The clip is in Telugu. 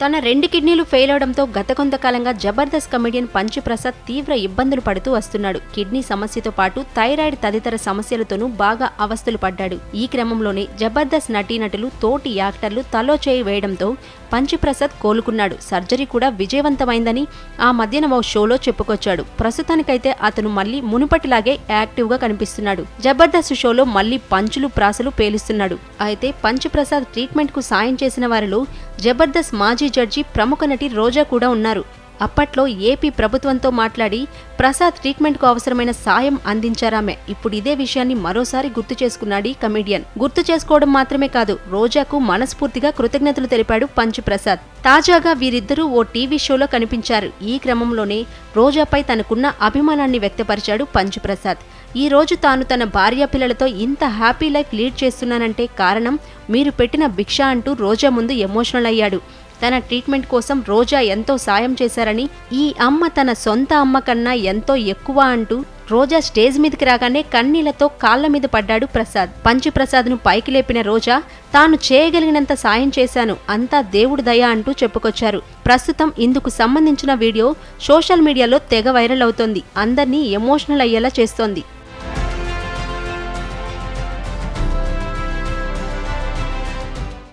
తన రెండు కిడ్నీలు ఫెయిల్ అవడంతో గత కొంతకాలంగా జబర్దస్త్ కమెడియన్ పంచు ప్రసాద్ తీవ్ర ఇబ్బందులు పడుతూ వస్తున్నాడు. కిడ్నీ సమస్యతో పాటు థైరాయిడ్ తదితర సమస్యలతోనూ బాగా అవస్థలు పడ్డాడు. ఈ క్రమంలోనే జబర్దస్త్ నటీనటులు తోటి యాక్టర్లు తలో చేయి వేయడంతో పంచు ప్రసాద్ కోలుకున్నాడు. సర్జరీ కూడా విజయవంతమైందని ఆ మధ్యన ఓ షోలో చెప్పుకొచ్చాడు. ప్రస్తుతానికైతే అతను మళ్ళీ మునుపటిలాగే యాక్టివ్గా కనిపిస్తున్నాడు. జబర్దస్త్ షోలో మళ్ళీ పంచులు ప్రాసలు పేలుస్తున్నాడు. అయితే పంచు ప్రసాద్ ట్రీట్మెంట్కు సాయం చేసిన వారిలో జబర్దస్త్ మాజీ జడ్జి ప్రముఖ నటి రోజా కూడా ఉన్నారు. అప్పట్లో ఏపీ ప్రభుత్వంతో మాట్లాడి ప్రసాద్ ట్రీట్మెంట్కు అవసరమైన సాయం అందించారామె. ఇప్పుడు ఇదే విషయాన్ని మరోసారి గుర్తు చేసుకున్నాడు కమెడియన్. గుర్తు చేసుకోవడం మాత్రమే కాదు రోజాకు మనస్ఫూర్తిగా కృతజ్ఞతలు తెలిపాడు పంచు ప్రసాద్. తాజాగా వీరిద్దరూ ఓ టీవీ షోలో కనిపించారు. ఈ క్రమంలోనే రోజాపై తనకున్న అభిమానాన్ని వ్యక్తపరిచాడు పంచు ప్రసాద్. ఈ రోజు తాను తన భార్యా పిల్లలతో ఇంత హ్యాపీ లైఫ్ లీడ్ చేస్తున్నానంటే కారణం మీరు పెట్టిన భిక్ష అంటూ రోజా ముందు ఎమోషనల్ అయ్యాడు. తన ట్రీట్మెంట్ కోసం రోజా ఎంతో సాయం చేశారని ఈ అమ్మ తన సొంత అమ్మ కన్నా ఎంతో ఎక్కువ అంటూ రోజా స్టేజ్ మీదకి రాగానే కన్నీళ్ళతో కాళ్ళ మీద పడ్డాడు ప్రసాద్. పంచి ప్రసాద్ను పైకి లేపిన రోజా తాను చేయగలిగినంత సాయం చేశాను అంతా దేవుడి దయ అంటూ చెప్పుకొచ్చారు. ప్రస్తుతం ఇందుకు సంబంధించిన వీడియో సోషల్ మీడియాలో తెగ వైరల్ అవుతోంది అందర్నీ ఎమోషనల్ అయ్యేలా చేస్తోంది.